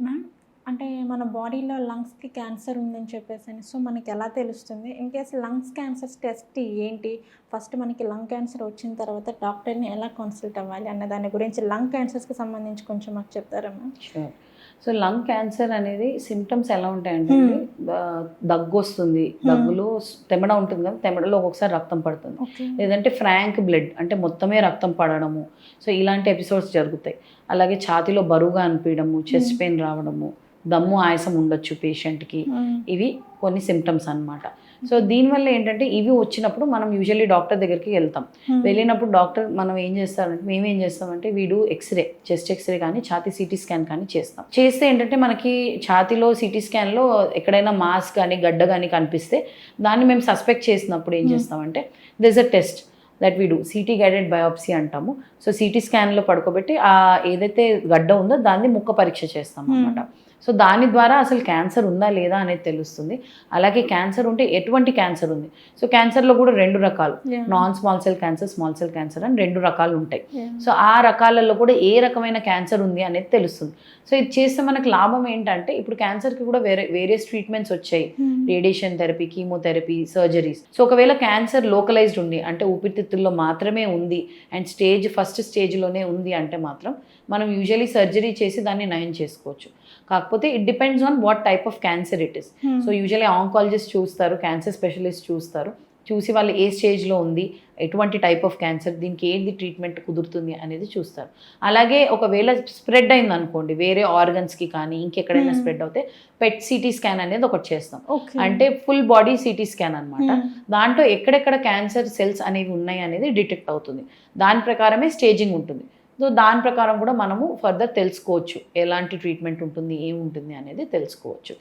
Ma'am అంటే మన బాడీలో లంగ్స్కి క్యాన్సర్ ఉందని చెప్పేసి అని సో మనకి ఎలా తెలుస్తుంది? In case lungs cancer test ఏంటి? ఫస్ట్ మనకి లంగ్ క్యాన్సర్ వచ్చిన తర్వాత డాక్టర్ని ఎలా కన్సల్ట్ అవ్వాలి అన్న దాని గురించి లంగ్ క్యాన్సర్స్కి సంబంధించి కొంచెం మాకు చెప్తారా మ్యామ్? సో లంగ్ క్యాన్సర్ అనేది సిమ్టమ్స్ ఎలా ఉంటాయంటే Hmm. దగ్గు వస్తుంది. దగ్గులో స్- తెమడ ఉంటుంది కదా తెమడలో ఒక్కొక్కసారి రక్తం పడుతుంది. లేదంటే ఫ్రాంక్ బ్లడ్ అంటే మొత్తమే రక్తం పడడము. సో ఇలాంటి ఎపిసోడ్స్ జరుగుతాయి. అలాగే ఛాతీలో బరువుగా అనిపించడము చెస్ట్ Hmm. పెయిన్ రావడము దమ్ము ఆయాసం ఉండొచ్చు పేషెంట్కి ఇవి కొన్ని సిమ్టమ్స్ అన్నమాట. సో దీనివల్ల ఏంటంటే ఇవి వచ్చినప్పుడు మనం యూజువల్లీ డాక్టర్ దగ్గరికి వెళ్తాం. వెళ్ళినప్పుడు డాక్టర్ మనం ఏం చేస్తారంటే మేము ఏం చేస్తామంటే వీడు ఎక్స్రే చెస్ట్ ఎక్స్రే కానీ ఛాతీ సిటీ స్కాన్ కానీ చేస్తాం. చేస్తే ఏంటంటే మనకి ఛాతీలో సిటీ స్కాన్లో ఎక్కడైనా మాస్ కానీ గడ్డ కానీ కనిపిస్తే దాన్ని మేము సస్పెక్ట్ చేసినప్పుడు ఏం Hmm. చేస్తామంటే this a test that we do CT guided biopsy అంటాము. సో సిటీ స్కాన్లో పడుకోబెట్టి ఆ ఏదైతే గడ్డ ఉందో దాన్ని ముక్క పరీక్ష చేస్తాం Hmm. అనమాట సో దాని ద్వారా అసలు క్యాన్సర్ ఉందా లేదా అనేది తెలుస్తుంది. అలాగే క్యాన్సర్ ఉంటే ఎటువంటి క్యాన్సర్ ఉంది? సో క్యాన్సర్లో కూడా రెండు రకాలు. Non small cell cancer small cell cancer అని రెండు రకాలు ఉంటాయి. సో ఆ రకాలలో కూడా ఏ రకమైన క్యాన్సర్ ఉంది అనేది తెలుస్తుంది. సో ఇది చేస్తే మనకు లాభం ఏంటంటే ఇప్పుడు క్యాన్సర్కి కూడా వేరే వేరియస్ ట్రీట్మెంట్స్ వచ్చాయి. Radiation therapy chemotherapy surgeries. So ఒకవేళ క్యాన్సర్ లోకలైజ్డ్ ఉంది అంటే ఊపిరితిత్తుల్లో మాత్రమే ఉంది అండ్ స్టేజ్ ఫస్ట్ స్టేజ్లోనే ఉంది అంటే మాత్రం మనం యూజువలీ సర్జరీ చేసి దాన్ని నయం చేసుకోవచ్చు. కాకపోతే it depends on what type of cancer it is so usually oncologist చూస్తారు క్యాన్సర్ స్పెషలిస్ట్ చూస్తారు. చూసి వాళ్ళు ఏ స్టేజ్లో ఉంది ఎటువంటి టైప్ ఆఫ్ క్యాన్సర్ దీనికి ఏంది ట్రీట్మెంట్ కుదురుతుంది అనేది చూస్తారు. అలాగే ఒకవేళ స్ప్రెడ్ అయింది అనుకోండి వేరే ఆర్గన్స్కి కానీ ఇంకెక్కడైనా Hmm. స్ప్రెడ్ అవుతే పెట్ సిటీ స్కాన్ అనేది ఒకటి చేస్తాం. అంటే ఫుల్ బాడీ సిటీ స్కాన్ అన్నమాట. దాంట్లో ఎక్కడెక్కడ క్యాన్సర్ సెల్స్ అనేవి ఉన్నాయి అనేది డిటెక్ట్ అవుతుంది. దాని ప్రకారమే స్టేజింగ్ ఉంటుంది. సో దాని ప్రకారం కూడా మనము ఫర్దర్ తెలుసుకోవచ్చు. ఎలాంటి ట్రీట్మెంట్ ఉంటుంది ఏముంటుంది అనేది తెలుసుకోవచ్చు.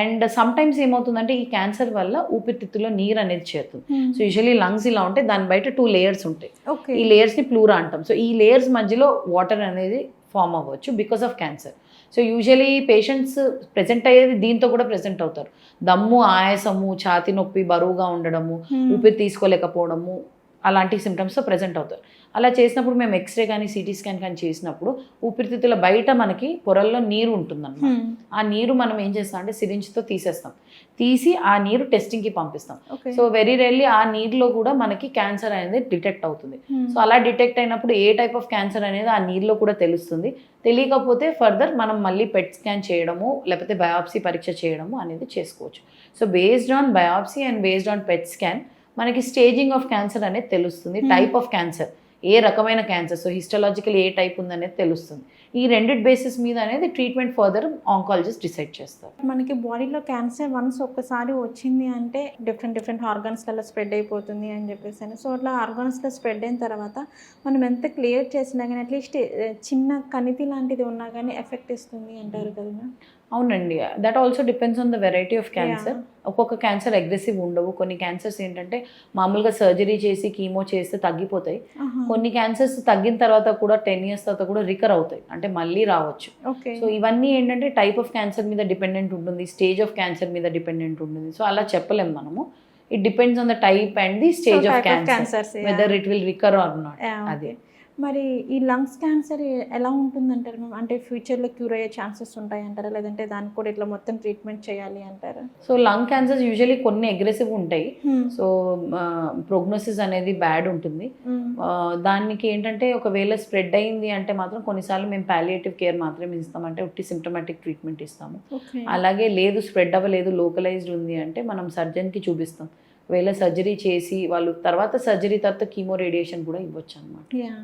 అండ్ సమ్ టైమ్స్ ఏమవుతుందంటే ఈ క్యాన్సర్ వల్ల ఊపిరితిత్తులో నీరు అనేది చేరుతుంది. సో యూజువల్లీ లంగ్స్ ఇలా ఉంటే దాని బయట టూ లేయర్స్ ఉంటాయి. ఓకే ఈ లేయర్స్ని ప్లూరా అంటాం. సో ఈ లేయర్స్ మధ్యలో వాటర్ అనేది ఫామ్ అవ్వచ్చు because of cancer so usually patients present అయ్యేది దీంతో కూడా ప్రెజెంట్ అవుతారు. దమ్ము ఆయాసము ఛాతి నొప్పి బరువుగా ఉండడము ఊపిరి తీసుకోలేకపోవడము అలాంటి సిమ్టమ్స్తో ప్రెజెంట్ అవుతారు. అలా చేసినప్పుడు మేము ఎక్స్రే కానీ సిటీ స్కాన్ కానీ చేసినప్పుడు ఊపిరితిత్తుల బయట మనకి పొరల్లో నీరు ఉంటుందన్నమాట. ఆ నీరు మనం ఏం చేస్తాం అంటే సిరింజ్తో తీసేస్తాం. తీసి ఆ నీరు టెస్టింగ్కి పంపిస్తాం. సో వెరీ రేర్లీ ఆ నీరులో కూడా మనకి క్యాన్సర్ అనేది డిటెక్ట్ అవుతుంది. సో అలా డిటెక్ట్ అయినప్పుడు ఏ టైప్ ఆఫ్ క్యాన్సర్ అనేది ఆ నీరులో కూడా తెలుస్తుంది. తెలియకపోతే ఫర్దర్ మనం మళ్ళీ పెట్ స్కాన్ చేయడము లేకపోతే బయాప్సీ పరీక్ష చేయడము అనేది చేసుకోవచ్చు. So based on biopsy and based on PET scan మనకి స్టేజింగ్ ఆఫ్ క్యాన్సర్ అనేది తెలుస్తుంది Hmm. Type of cancer. ఏ రకమైన క్యాన్సర్? సో హిస్టలాజికల్ ఏ టైప్ ఉందనేది తెలుస్తుంది. ఈ రెండిటి బేసిస్ మీద అనేది ట్రీట్మెంట్ ఫర్దర్ ఆంకాలజిస్ట్ డిసైడ్ చేస్తారు. మనకి బాడీలో క్యాన్సర్ వన్స్ ఒక్కసారి వచ్చింది అంటే డిఫరెంట్ డిఫరెంట్ ఆర్గన్స్లలో స్ప్రెడ్ అయిపోతుంది అని చెప్పేసి సో అట్లా ఆర్గన్స్లో స్ప్రెడ్ అయిన తర్వాత మనం ఎంత క్లియర్ చేసినా కానీ అట్లీస్ట్ చిన్న కణితి లాంటిది ఉన్నా కానీ ఎఫెక్ట్ ఇస్తుంది అంటారు కదా. అవునండి. That also depends on the variety of cancer ఒక్కొక్క క్యాన్సర్ అగ్రెసివ్ ఉండవు. కొన్ని క్యాన్సర్స్ ఏంటంటే మామూలుగా సర్జరీ చేసి కీమో చేస్తే తగ్గిపోతాయి. కొన్ని క్యాన్సర్స్ తగ్గిన తర్వాత కూడా టెన్ ఇయర్స్ తర్వాత కూడా రికర్ అవుతాయి. అంటే మళ్ళీ రావచ్చు. సో ఇవన్నీ ఏంటంటే టైప్ ఆఫ్ క్యాన్సర్ మీద డిపెండెంట్ ఉంటుంది. స్టేజ్ ఆఫ్ క్యాన్సర్ మీద డిపెండెంట్ ఉంటుంది. సో అలా చెప్పలేం మనము. It depends on the type and the stage of cancer whether it will recur or not అదే. మరి ఈ లంగ్స్ క్యాన్సర్ ఎలా ఉంటుందంటారు మ్యామ్ అంటే ఫ్యూచర్లో క్యూర్ అయ్యే ఛాన్సెస్ ఉంటాయి అంటారా లేదంటే దానికి కూడా ఇట్లా మొత్తం ట్రీట్మెంట్ చేయాలి అంటారా? సో లంగ్ క్యాన్సర్స్ యూజువలీ కొన్ని అగ్రెసివ్ ఉంటాయి. సో ప్రోగ్నోసిస్ అనేది బ్యాడ్ ఉంటుంది. ఆ, దానికి ఏంటంటే ఒకవేళ స్ప్రెడ్ అయింది అంటే మాత్రం కొన్నిసార్లు మేము పాలియేటివ్ కేర్ మాత్రమే ఇస్తాం. అంటే ఉట్టి సిమ్టమాటిక్ ట్రీట్మెంట్ ఇస్తాము. అలాగే లేదు స్ప్రెడ్ అవ్వలేదు లోకలైజ్డ్ ఉంది అంటే మనం సర్జన్కి చూపిస్తాం. ఒకవేళ సర్జరీ చేసి వాళ్ళు తర్వాత సర్జరీ తర్వాత కీమో రేడియేషన్ కూడా ఇవ్వచ్చు అనమాట యా.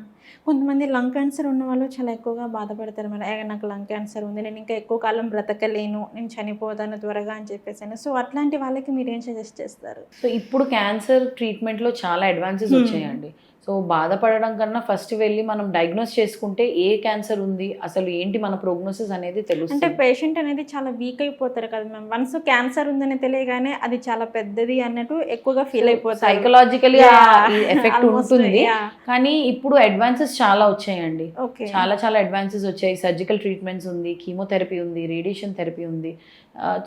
కొంతమంది లంగ్ క్యాన్సర్ ఉన్న వాళ్ళు చాలా ఎక్కువగా బాధపడతారు మరి "ఏ, నాకు లంగ్ క్యాన్సర్ ఉంది నేను ఇంకా ఎక్కువ కాలం బ్రతకలేను నేను చనిపోతాను త్వరగా అని చెప్పేసి సో అట్లాంటి వాళ్ళకి మీరు ఏం సజెస్ట్ చేస్తారు? సో ఇప్పుడు క్యాన్సర్ ట్రీట్మెంట్లో చాలా అడ్వాన్సెస్ Hmm. వచ్చాయండి. సో బాధపడడం కన్నా ఫస్ట్ వెళ్ళి మనం డయాగ్నోస్ చేసుకుంటే ఏ క్యాన్సర్ ఉంది అసలు ఏంటి మన ప్రోగ్నోసిస్ అనేది అంటే తెలుస్తుంది పేషెంట్ అనేది చాలా వీక్ అయిపోతారు కదా మ్యామ్ వన్స్ క్యాన్సర్ ఉందని తెలియగానే అది చాలా పెద్దది అన్నట్టు ఎక్కువగా ఫీల్ అయిపోతారు. సైకలాజికలీ. ఎఫెక్ట్ ఉంటుంది. కానీ ఇప్పుడు అడ్వాన్సెస్ చాలా వచ్చాయండి. చాలా చాలా అడ్వాన్సెస్ వచ్చాయి. సర్జికల్ ట్రీట్మెంట్స్ ఉంది కీమోథెరపీ ఉంది రేడియేషన్ థెరపీ ఉంది.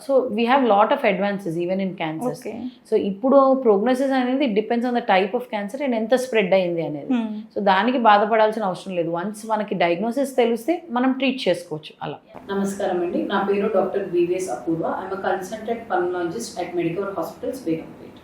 So we have lot of advances even in cancers okay so ఇప్పుడు ప్రోగ్నోసిస్ అనేది depends on the type of cancer and ఎంత స్ప్రెడ్ అయింది అయింది అనేది. సో దానికి బాధపడాల్సిన అవసరం లేదు. వన్స్ మనకి డయాగ్నోసిస్ తెలిస్తే మనం ట్రీట్ చేసుకోవచ్చు. అలా. నమస్కారం అండి. నా పేరు doctor V V S Apoorva. I'm consultant pulmonologist at medical hospitals Begumpet